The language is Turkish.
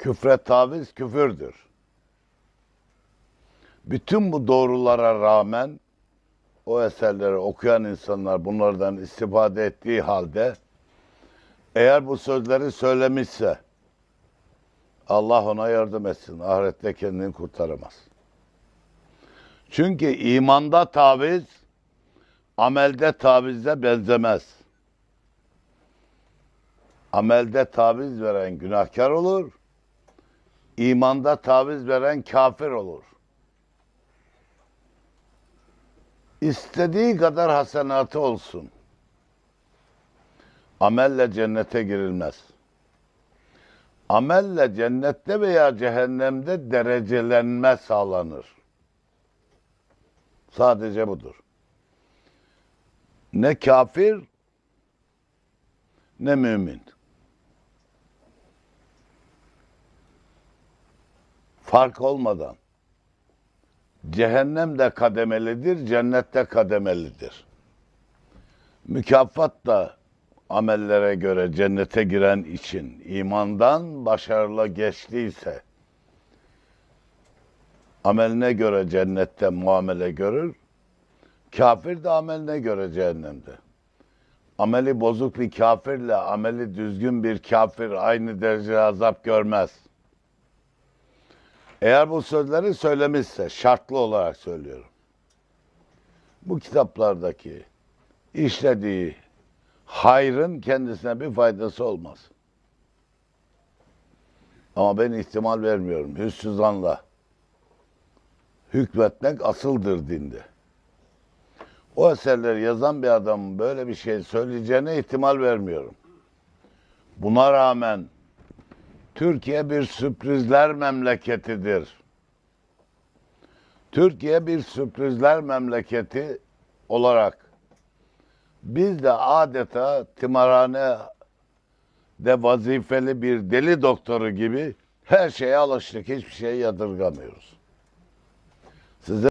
Küfre taviz küfürdür. Bütün bu doğrulara rağmen o eserleri okuyan insanlar bunlardan istifade ettiği halde eğer bu sözleri söylemişse Allah ona yardım etsin. Ahirette kendini kurtaramaz. Çünkü imanda taviz amelde tavizle benzemez. Amelde taviz veren günahkar olur. İmanda taviz veren kafir olur. İstediği kadar hasenatı olsun. Amelle cennete girilmez. Amelle cennette veya cehennemde derecelenme sağlanır. Sadece budur. Ne kafir ne mümin. Fark olmadan cehennem de kademelidir, cennet de kademelidir. Mükafat da amellere göre cennete giren için imandan başarılı geçtiyse ameline göre cennette muamele görür. Kafir de ameline göre cehennemde. Ameli bozuk bir kafirle ameli düzgün bir kafir aynı derece azap görmez. Eğer bu sözleri söylemişse şartlı olarak söylüyorum. Bu kitaplardaki işlediği hayrın kendisine bir faydası olmaz. Ama ben ihtimal vermiyorum. Hüsnü zanla hükmetmek asıldır dinde. O eserleri yazan bir adamın böyle bir şey söyleyeceğine ihtimal vermiyorum. Buna rağmen Türkiye bir sürprizler memleketidir. Türkiye bir sürprizler memleketi olarak biz de adeta tımarhane de vazifeli bir deli doktoru gibi her şeye alıştık. Hiçbir şey yadırgamıyoruz. Size